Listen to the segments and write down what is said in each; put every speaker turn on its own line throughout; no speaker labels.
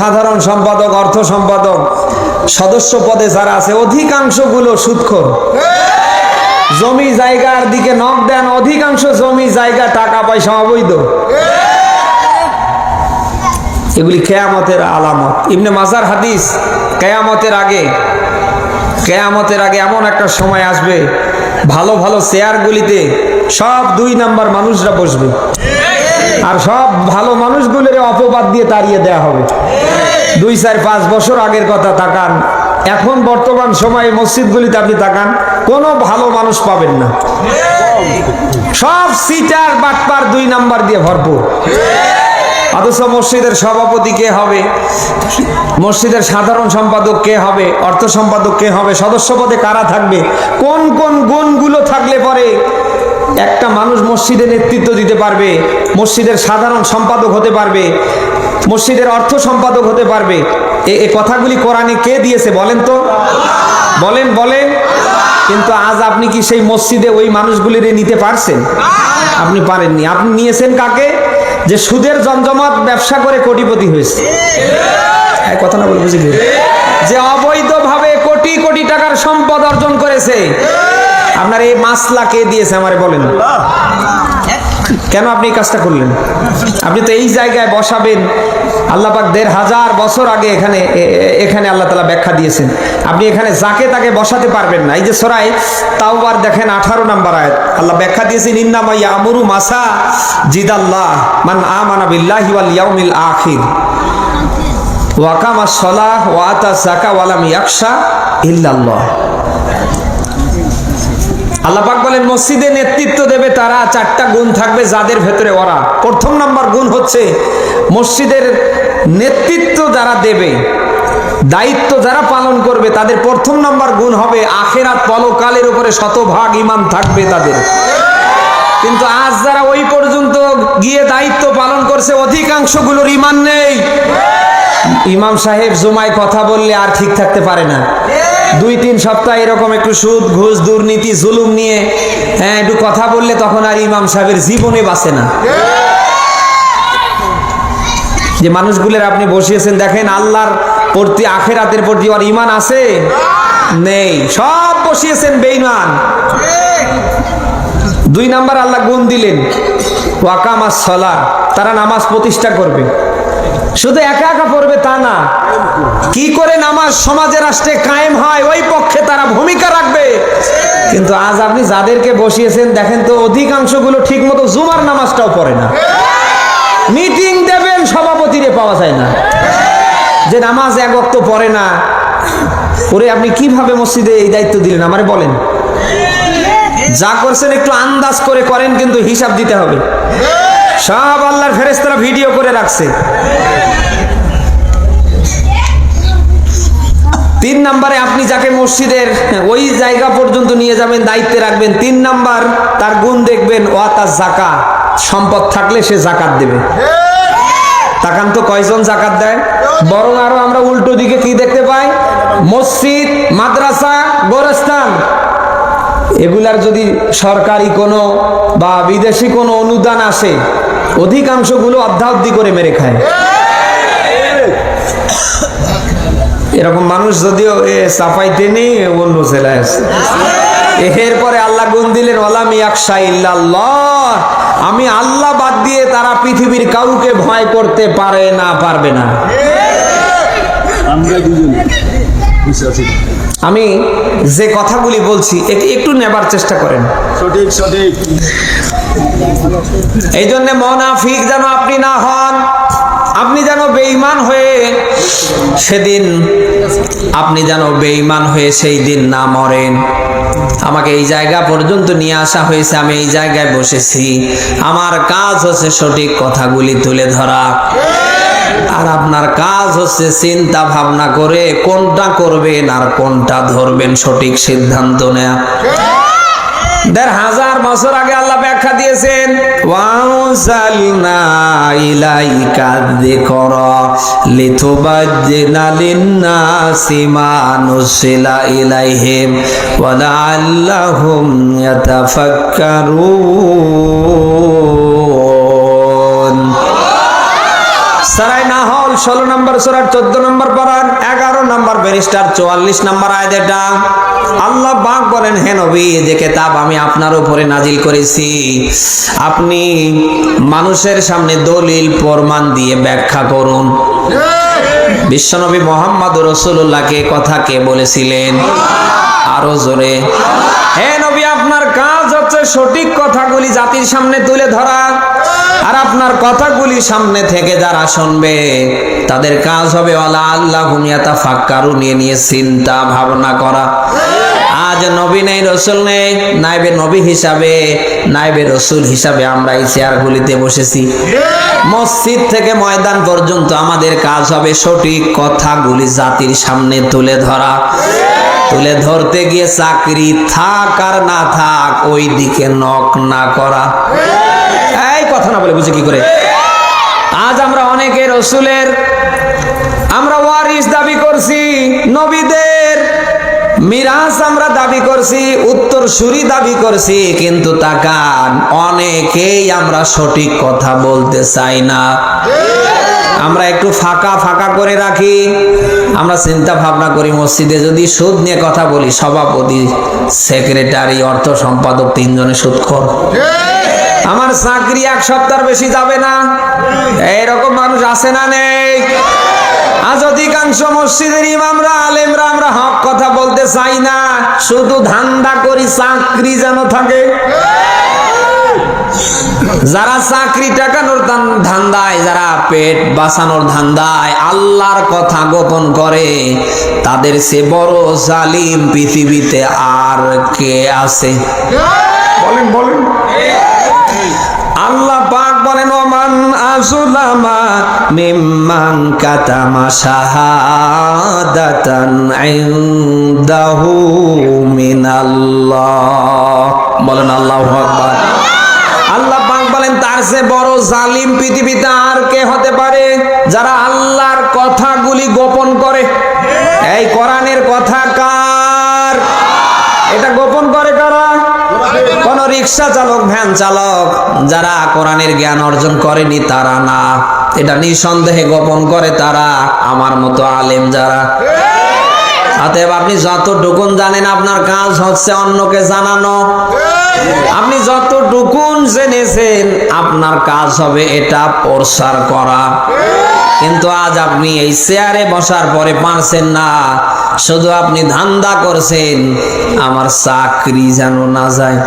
সাধারণ সম্পাদক, অর্থ সম্পাদক, সদস্য পদে যারা আছে, অধিকাংশগুলো সুৎখর। জমি জায়গার দিকে নখ দেন, অধিকাংশ জমি জায়গা টাকা পয়সা অবৈধ। এগুলি কেয়ামতের আলামত। ইবনে মাজার হাদিস, কেয়ামতের আগে কেয়ামতের আগে এমন একটা সময় আসবে, ভালো ভালো চেয়ারগুলিতে সব দুই নাম্বার মানুষরা বসবে। আর সব ভালো মানুষগুলোর অপবাদ দিয়ে তাড়িয়ে দেয়া হবে। দুই, চার, পাঁচ বছর আগের কথা তাকান। এখন বর্তমান সময়ে মসজিদগুলিতে আপনি তাকান, কোনো ভালো মানুষ পাবেন না। সব সিটার বাটপার দুই নাম্বার দিয়ে ভরপুর। অথচ মসজিদের সভাপতি কে হবে? মসজিদের সাধারণ সম্পাদক কে হবে? অর্থ সম্পাদক কে হবে? সদস্য পদে কারা থাকবে? কোন কোন গুণগুলো থাকলে পরে একটা মানুষ মসজিদে নেতৃত্ব দিতে পারবে, মসজিদের সাধারণ সম্পাদক হতে পারবে, মসজিদের অর্থ সম্পাদক হতে পারবে। এ- কথাগুলি কোরআনে কে দিয়েছে বলেন তো? বলেন বলেন। কিন্তু আজ আপনি কি সেই মসজিদে ওই মানুষগুলির নিতে পারছেন? আপনি পারেননি। আপনি নিয়েছেন কাকে? যে সুদের জমজমাট ব্যবসা করে কোটিপতি হয়েছে। কথা না বলে বুঝি যে অবৈধভাবে কোটি কোটি টাকার সম্পদ অর্জন করেছে। আপনার এই মাসলা কে দিয়েছে আমারে বলেন। কেন আপনি এই কাজটা করলেন? আপনি তো এই জায়গায় বসাবেন। আল্লাহ পাক দেড় হাজার বছর আগে এখানে এখানে আল্লাহ তালা ব্যাখ্যা দিয়েছেন। আপনি এখানে যাকে তাকে বসাতে পারবেন না। এই যে সরাই তাও তাওবার দেখেন আঠারো নাম্বার আয়াত। আল্লাহ ব্যাখ্যা দিয়েছেন, ইন্নামা ইয়ামুরু মাসা জিদাল্লাহ মান আমানা বিল্লাহি ওয়াল ইয়াউমিল আখির। ওয়াকামা সলাহ ওয়াতা জাকা ওয়ালাম ইয়াকশা ইল্লাল্লাহ। আল্লাপাক বলেন, মসজিদে নেতৃত্ব দেবে তারা, চারটা গুণ থাকবে যাদের ভেতরে ওরা। প্রথম নাম্বার গুণ হচ্ছে, মসজিদের নেতৃত্ব যারা দেবে, দায়িত্ব যারা পালন করবে, তাদের প্রথম নাম্বার গুণ হবে, আখেরাত পলকালের উপরে শতভাগ ইমান থাকবে তাদের। কিন্তু আজ যারা ওই পর্যন্ত গিয়ে দায়িত্ব পালন করছে, অধিকাংশগুলোর ইমান নেই। ইমাম সাহেব জুমায় কথা বললে আর ঠিক থাকতে পারে না। দুই তিন সপ্তাহ এরকম একটু সুদ, ঘুষ, দুর্নীতি, জুলুম নিয়ে হ্যাঁ একটু কথা বললে তখন আর ইমাম সাহেবের জীবনে বাঁচে না। যে মানুষগুলোর আপনি বসিয়েছেন, দেখেন আল্লাহর প্রতি, আখেরাতের প্রতি আর ইমান আছে? নেই। সব বসিয়েছেন বেঈমান। দুই নাম্বার আল্লাহ গুণ দিলেন। ওয়াকামাস সলা তারা নামাজ প্রতিষ্ঠা করবে। শুধু একা একা পড়বে তা না। কি করে নামাজ সমাজে রাষ্ট্রে কায়েম হয়, ওই পক্ষে তারা ভূমিকা রাখবে। কিন্তু আজ আপনি যাদেরকে বসিয়েছেন, দেখেন তো অধিকাংশগুলো ঠিক মতো জুমার নামাজটাও পড়ে না। মিটিং দেবেন, সভাপতিরে পাওয়া যায় না। যে নামাজ এক অক্ত পড়ে না, ওরে আপনি কীভাবে মসজিদে এই দায়িত্ব দিলেন, আমারে বলেন। যা করছেন একটু আন্দাজ করে করেন, কিন্তু হিসাব দিতে হবে। সব আল্লাহর ফেরেস্তারা ভিডিও করে রাখছে। তিন নাম্বারে আপনি যাকে মসজিদের ওই জায়গা পর্যন্ত নিয়ে যাবেন, দায়িত্বে রাখবেন। তিন নাম্বার, তার গুণ দেখবেন ও ওয়াতা জাকা সম্পদ থাকলে সে জাকাত দেবে। তাকান তো কয়জন জাকাত দেয়? বরং আরও আমরা উল্টো দিকে কি দেখতে পাই? মসজিদ, মাদ্রাসা, গোরস্থান। এগুলার যদি সরকারি কোনো বা বিদেশি কোনো অনুদান আসে অধিকাংশগুলো অর্ধাবধি করে মেরে খায়। এরকম মানুষ যদিও এ সাফাইতে নেই অন্য জেলায় আছে। এরপরে আল্লাহ গুণ দিলেন ওলাম ইয়াকশা ইল্লাল্লাহ। আমি আল্লাহ বাদ দিয়ে তারা পৃথিবীর কাউকে ভয় করতে পারে না পারবে না। আমি যে কথাগুলি বলছি একটু নেবার চেষ্টা করেন।
সঠিক সঠিক।
এই জন্য মনাফিক যেন আপনি না হন, আপনি যেন বেঈমান হয়ে সেদিন আপনি যেন বেঈমান হয়ে সেই দিন না মরেন। আমাকে এই জায়গা পর্যন্ত নিয়ে আসা হয়েছে, আমি এই জায়গায় বসেছি। আমার কাজ হচ্ছে সঠিক কথাগুলি তুলে ধরা। আর আপনার কাজ হচ্ছে চিন্তা ভাবনা করে কোনটা করবেন আর কোনটা ধরবেন সঠিক সিদ্ধান্ত নেয়া। দেড় হাজার বছর আগে আল্লাহ ব্যাখ্যা দিয়েছেন, ওয়াউজালনা ইলাইকা যিকরা ইলাইহিম ষোলো নম্বর সোরার চোদ্দ নম্বর পড়ান, এগারো নম্বর ব্যারিস্টার, চুয়াল্লিশ নম্বর এটা আল্লাহ বাক বলেন, হে নবী, যে কেতাব আমি আপনার উপরে নাজিল করেছি, আপনি মানুষের সামনে দলিল, প্রমাণ দিয়ে ব্যাখ্যা করুন। বিশ্বনবী মোহাম্মদ রসুল্লাহকে কথা কে বলেছিলেন? আরও জোরে। হে নবী, আপনার কাজ হচ্ছে সঠিক কথাগুলি জাতির সামনে তুলে ধরা, আর আপনার কথাগুলি সামনে থেকে যারা শুনবে, তাদের কাজ হবে, ওয়ালা আল্লাহ হুমিয়াতা ফাক্কারু নিয়ে নিয়ে চিন্তা ভাবনা করা। আজ নবী নেই, রসুল নেই, নাইবে নবী হিসাবে, নাইবে রসুল হিসাবে আমরা এই চেয়ারগুলিতে বসেছি। মসজিদ থেকে ময়দান পর্যন্ত আমাদের কাজ হবে সঠিক কথাগুলি জাতির সামনে তুলে ধরা। তুলে ধরতে গিয়ে চাকরি থাক আর না থাক, ওই দিকে নক না করা। এই কথা না বলে বুঝে কি করে? আজ আমরা অনেকে রসুলের আমরা ওয়ারিস দাবি করছি, নবীদের মিরাজ আমরা দাবি করছি, উত্তর সুরি দাবি করছি, কিন্তু তাকান, অনেকেই আমরা সঠিক কথা বলতে চাই না। আমরা একটু ফাঁকা ফাঁকা করে রাখি, আমরা চিন্তা ভাবনা করি, মসজিদে যদি সুদ নিয়ে কথা বলি, সভাপতি, সেক্রেটারি, অর্থ সম্পাদক, তিনজনে সুদ কর আমার চাকরি এক সপ্তাহ বেশি যাবে না। এইরকম মানুষ আছে না নেই? আজ অধিকাংশ মসজিদের ইমামরা, আলেমরা আমরা হক কথা বলতে চাই না। শুধু ধান্দা করি চাকরি যেন থাকে। যারা চাকরি টাকানোর ধান্দায়, যারা পেট বাঁচানোর ধান্দায় আল্লাহর কথা গোপন করে, তাদের সে বড় জালিম পৃথিবীতে আর কে আছে? বলেন বলেন। বলেন, ওমান আজুলামা কাতামা শাহাদাতান ইনদাহু মিনাল্লাহ। বলেন, আল্লাহু আকবার। আল্লাহ পাক বলেন, তার সে বড় জালিম পৃথিবীতে আর কে হতে পারে যারা আল্লাহর কথাগুলি গোপন করে? এই কোরআনের কথা কার? এটা গোপন করে? রিক্সা চালক, ভ্যান চালক, যারা কোরআনের জ্ঞান অর্জন করেনি তারা না। এটা নিঃসন্দেহে গোপন করে তারা, আমার মতো আলেম যারা। অতএব আপনি যতটুকুন জানেন আপনার কাজ হচ্ছে অন্যকে জানানো। আপনি যতটুকুন জেনেছেন, আপনার কাজ হবে এটা প্রসার করা। কিন্তু আজ আপনি এই চেয়ারে বসার পরে পারছেন না। শুধু আপনি ধান্দা করছেন, আমার চাকরি যেন না যায়।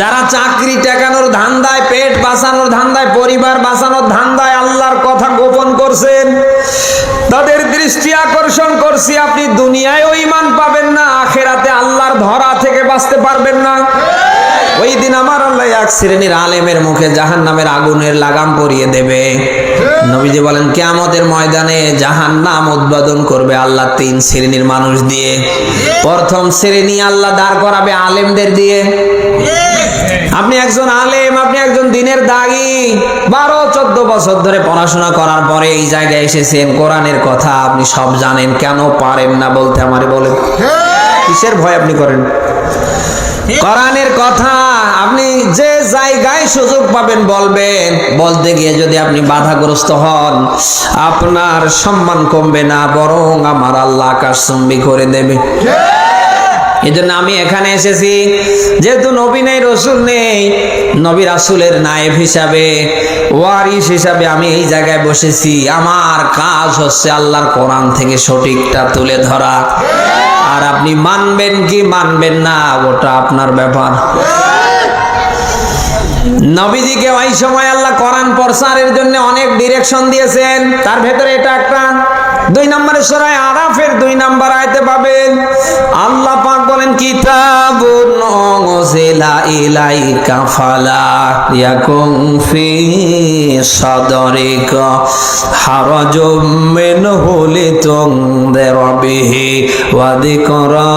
যারা চাকরি টেকানোর ধান্দায়, পেট বাঁচানোর ধান্দায়, পরিবার বাঁচানোর ধান্দায় আল্লাহর কথা গোপন করছেন, তাদের দৃষ্টি আকর্ষণ করছি, আপনি দুনিয়ায় ওই মান পাবেন না, আখেরাতে আল্লাহর ধরা থেকে বাঁচতে পারবেন না। ওই দিন আমার আল্লাহ এক শ্রেণির আলেমের মুখে জাহান নামের আগুনের লাগাম পরিয়ে দেবে। নবীজি বলেন, কেয়ামতের ময়দানে জাহান নাম উদ্বোধন করবে আল্লাহ তিন শ্রেণির মানুষ দিয়ে। প্রথম শ্রেণি আল্লাহ দাঁড় করাবে আলেমদের দিয়ে। আপনি একজন আলেম, আপনি একজন দিনের দাগি। বারো, চোদ্দ বছর ধরে পড়াশোনা করার পরে এই জায়গায় এসেছেন, কোরআনের কথা আপনি সব জানেন, কেন পারেন না বলতে আমারে বলেন? কিসের ভয় আপনি করেন? কোরআনের কথা আপনি যে জায়গায় সুযোগ পাবেন বলবেন, বলতে গিয়ে যদি আপনি বাধাগ্রস্ত হন, আপনার সম্মান কমবে না, বরং আমার আল্লাহ আকাশ করে দেবে। এই জন্য আমি এখানে এসেছি, যেহেতু নবী নেই, রসুল নেই, নবী রাসুলের নায়েব হিসাবে ওয়ারিস হিসাবে আমি এই জায়গায় বসেছি। আমার কাজ হচ্ছে আল্লাহর কোরআন থেকে সঠিকটা তুলে ধরা। আর আপনি মানবেন কি মানবেন না, ওটা আপনার ব্যাপার। নবীজিকে ওই সময় আল্লাহ কোরআন প্রসারের জন্য অনেক ডিরেকশন দিয়েছেন। তার ভেতরে এটা একটা। দুই নম্বরের সরাই আরাফের দুই নম্বর আয়তে পাবেন, আল্লাহ পাক বলেন, কিতাবুন উনজিলা ইলাইকা ফালা ইয়াকুম ফি সাদরিকা হারাজুম মিনহু লিতুনদিরা বিহি ওয়া যিকরা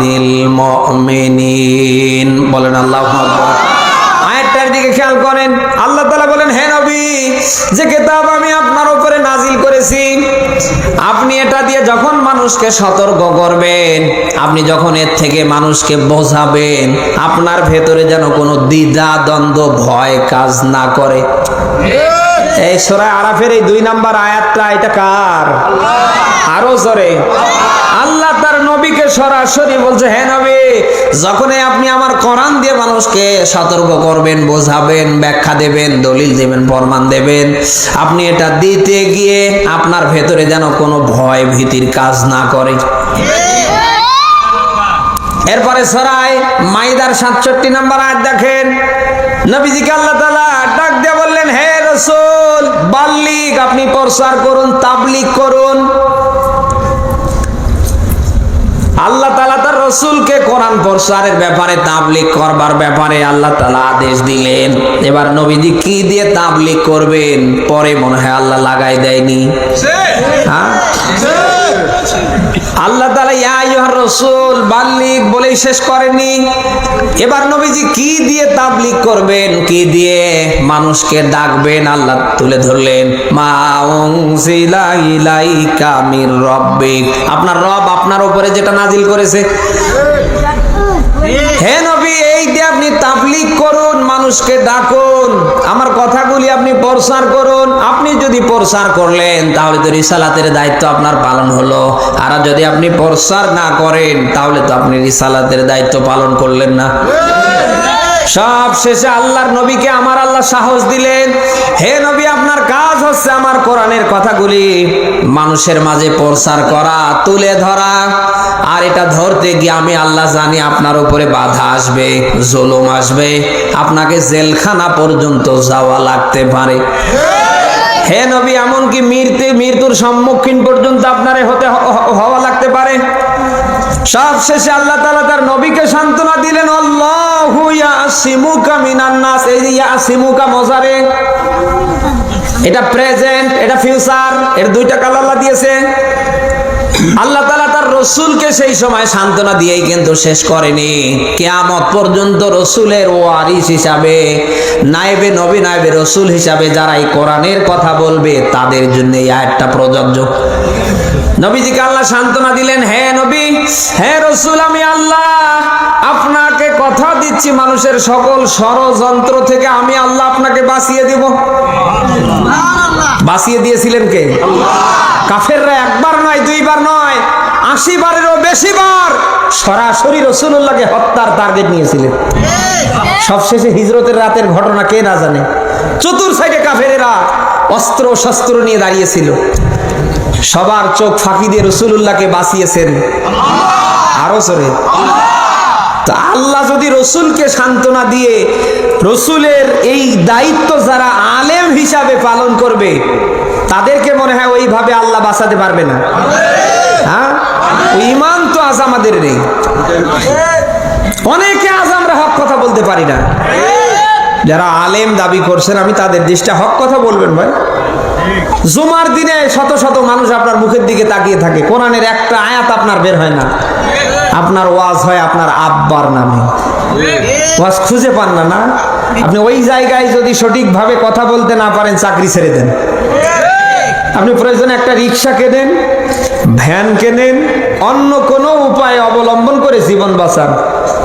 লিল মুমিনিন। বলেন আল্লাহু আকবার। দিকে খেয়াল করেন, আল্লাহ তালা বলেন, হে নবী, যে কেতাব আমি আপনার উপরে নাজিল করেছি, আপনি এটা দিয়ে যখন মানুষকে সতর্ক করবেন, আপনি যখন এর থেকে মানুষকে বোঝাবেন, আপনার ভেতরে যেন কোনো দ্বিধা দ্বন্দ্ব ভয়, কাজ না করে। এই সোরা আরাফের এই দুই নাম্বার আয়াতটা এটা কার? আরও জোরে। আল্লাহ তার নবীকে সরাসরি বলছে হ্যাঁ নবী, যখনই আপনি আমার কোরআন দিয়ে মানুষকে সতর্ক করবেন, বোঝাবেন, ব্যাখ্যা দেবেন, দলিল দেবেন, প্রমাণ দেবেন, আপনি এটা দিতে গিয়ে আপনার ভেতরে যেন কোনো ভয় ভীতির কাজ না করে। এরপরে সরাই মাইদার সাতষট্টি নাম্বার আয়াত দেখেন। নবীজিকে আল্লাহ তালা ডাক দিয়ে বললেন, হে রসুল বাল্লিক আপনি প্রচার করুন তাবলিক করুন। আল্লাহ তালা তার রসুলকে কোরআন প্রসারের ব্যাপারে তাবলিক করবার ব্যাপারে আল্লাহ তালা আদেশ দিলেন। এবার নবীজি কি দিয়ে তাবলিক করবেন? পরে মনে হয় আল্লাহ লাগাই দেয়নি। হ্যাঁ? আল্লাহ তালা ইয়া রসুল বাল্লিক বলেই শেষ করেনি এবার নবীজি কি দিয়ে তাবলিক করবেন, কি দিয়ে মানুষকে ডাকবেন, আল্লাহ তুলে ধরলেন, মা উনজিলা ইলাইকা মির রব্বিক। আপনার রব আপনার উপরে যেটা নাজিল করেছে। হে মানুষকে ডাকুন। আমার কথাগুলি আপনি প্রসার করুন। আপনি যদি প্রসার করলেন, তাহলে তো রিসালাতের দায়িত্ব আপনার পালন হলো। আর যদি আপনি প্রসার না করেন, তাহলে তো আপনি রিসালাতের দায়িত্ব পালন করলেন না। সব শেষে আল্লাহর নবীকে আমার আল্লাহ সাহস দিলেন। হে নবী, আপনার হচ্ছে আমার কোরআনের কথাগুলি। মানুষের মাঝে প্রচার করা, তুলে ধরা। আর এটা ধরতে গিয়ে আমি আল্লাহ জানি আপনার উপরে বাধা আসবে, জুলুম আসবে। আপনাকে জেলখানা পর্যন্ত যাওয়া লাগতে পারে। হে নবী, এমনকি মৃত্যু, মৃত্যুর সম্মুখীন পর্যন্ত আপনারে হতে হওয়া লাগতে পারে। সব শেষে আল্লাহ তাআলা তার নবীকে সান্ত্বনা দিলেন, আল্লাহু ইয়াসিমুকা মিনান নাস। এই ইয়াসিমুকা মজারে। এটা প্রেজেন্ট এটা ফিউচার এর দুইটা কাল আল্লাহ দিয়েছে। আল্লাহ তাআলা তার রসুলকে সেই সময় সান্ত্বনা দিয়েই কিন্তু শেষ করেনি। কেয়ামত পর্যন্ত রসুলের ওয়ারিস হিসাবে নাইবে নবী নাইবে রসুল হিসাবে যারা এই কোরআনের কথা বলবে, তাদের জন্য এই আয়াতটা প্রযোজ্য। নবীজিকে আল্লাহ সান্ত্বনা দিলেন, হে নবী, হে রসুল, আমি আল্লাহ আপনাকে কথা দিচ্ছি মানুষের সকল ষড়যন্ত্র থেকে আমি আল্লাহ আপনাকে বাঁচিয়ে দিব। বাঁচিয়ে দিয়েছিলেন কে? কাফেররা একবার নয়, দুইবার নয় আশি বারেরও বেশি বার সরাসরি রসুল্লাহকে হত্যার টার্গেট নিয়েছিলেন। সবশেষে হিজরতের রাতের ঘটনা কে না জানে। চতুর সাইডে কাফেরেরা অস্ত্র শস্ত্র নিয়ে দাঁড়িয়েছিল। সবার চোখ ফাঁকি দিয়ে রসুল্লাহকে বাঁচিয়েছেন। আরও সরে তো আল্লাহ যদি রসুলকে সান্ত্বনা দিয়ে রসুলের এই দায়িত্ব যারা আলেম হিসাবে পালন করবে, তাদেরকে মনে হয় ওইভাবে আল্লাহ বাঁচাতে পারবে না। হ্যাঁ? ইমান তো আজ আমাদের নেই। অনেকে আজ আমরা হক কথা বলতে পারি না। যারা আলেম দাবি করছেন, আমি তাদের দেশটা হক কথা বলবেন ভাই। জুমার দিনে শত শত মানুষ আপনার মুখের দিকে তাকিয়ে থাকে। কোরআনের একটা আয়াত আপনার বের হয় না। আপনার ওয়াজ হয় আপনার আব্বার নামে। ওয়াজ খুঁজে পান না না? আপনি ওই জায়গায় যদি সঠিকভাবে কথা বলতে না পারেন, চাকরি ছেড়ে দেন। আপনি প্রয়োজনে একটা রিক্সা কেনেন, ভ্যান কেনেন, অন্য কোনো উপায় অবলম্বন করে জীবন বাঁচান।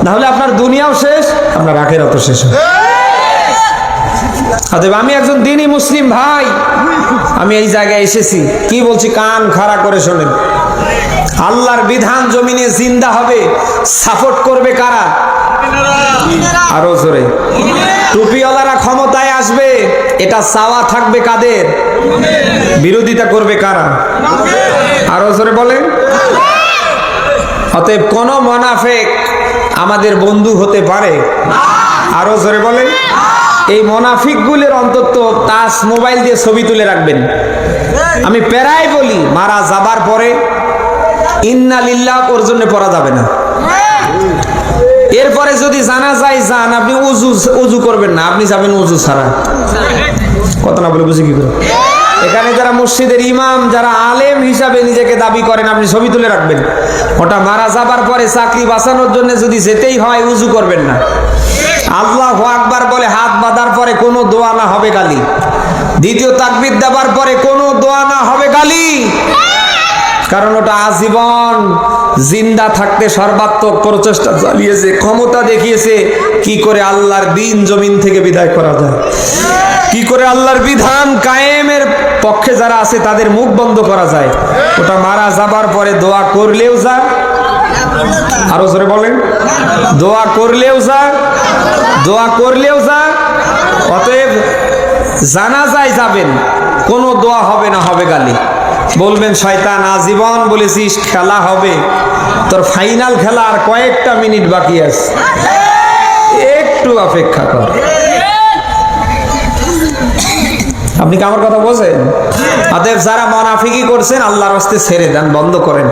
নাহলে আপনার দুনিয়াও শেষ, আপনার আখের অত শেষ অতএব আমি একজন দিনী মুসলিম ভাই, আমি এই জায়গায় এসেছি। কি বলছি? কান খাড়া করে শোনেন। আল্লাহর বিধান জমিনে জিন্দা হবে সাপোর্ট করবে কারা? আরও জোরে। টুপিওয়ালারা ক্ষমতায় আসবে, এটা চাওয়া থাকবে কাদের? বিরোধিতা করবে কারা? আরও জোরে বলেন। অতএব কোন মোনাফেক আমাদের বন্ধু হতে পারে? আরও জোরে বলেন। এই মোনাফিকগুলির অন্তত তাস মোবাইল দিয়ে ছবি তুলে রাখবেন। আমি প্রায় বলি, মারা যাবার পরে ইন্না ওর জন্য পড়া যাবে না। এরপরে যদি জানা যায় যান আপনি উজু উজু করবেন না, আপনি যাবেন উজু ছাড়া। কথা না বলে বুঝি কি করে? এখানে যারা মসজিদের ইমাম, যারা আলেম হিসাবে নিজেকে দাবি করেন, আপনি ছবি তুলে রাখবেন। ওটা মারা যাবার পরে চাকরি বাঁচানোর জন্য যদি যেতেই হয় উজু করবেন না। আল্লাহ আকবার বলে, হাত বাঁধার পরে কোনো দোয়া না হবে গালি। দ্বিতীয় তাকবির দেওয়ার পরে কোনো দোয়া না হবে গালি। কারণ ওটা আজীবন জিন্দা থাকতে সর্বাত্মক প্রচেষ্টা চালিয়েছে, ক্ষমতা দেখিয়েছে, কি করে আল্লাহর দিন জমিন থেকে বিদায় করা যায়? কি করে আল্লাহর বিধান কায়েমের পক্ষে যারা আছে তাদের মুখ বন্ধ করা যায়? ওটা মারা যাবার পরে দোয়া করলেও যা। আরও জোরে বলেন। দোয়া করলেও যা। দোয়া করলেও যা। অতএব জানা যায় যাবেন, কোনো দোয়া হবে না, হবে গালি। বলবেন, শয়তান, আজীবন বলেছিস, খেলা হবে। তোর ফাইনাল খেলা আর কয়েকটা মিনিট বাকি আছে। একটু অপেক্ষা কর। আপনি কি আমার কথা বোঝেন? অতএব যারা মনাফিকি করছেন, আল্লাহর হস্তে ছেড়ে দেন, বন্ধ করেন।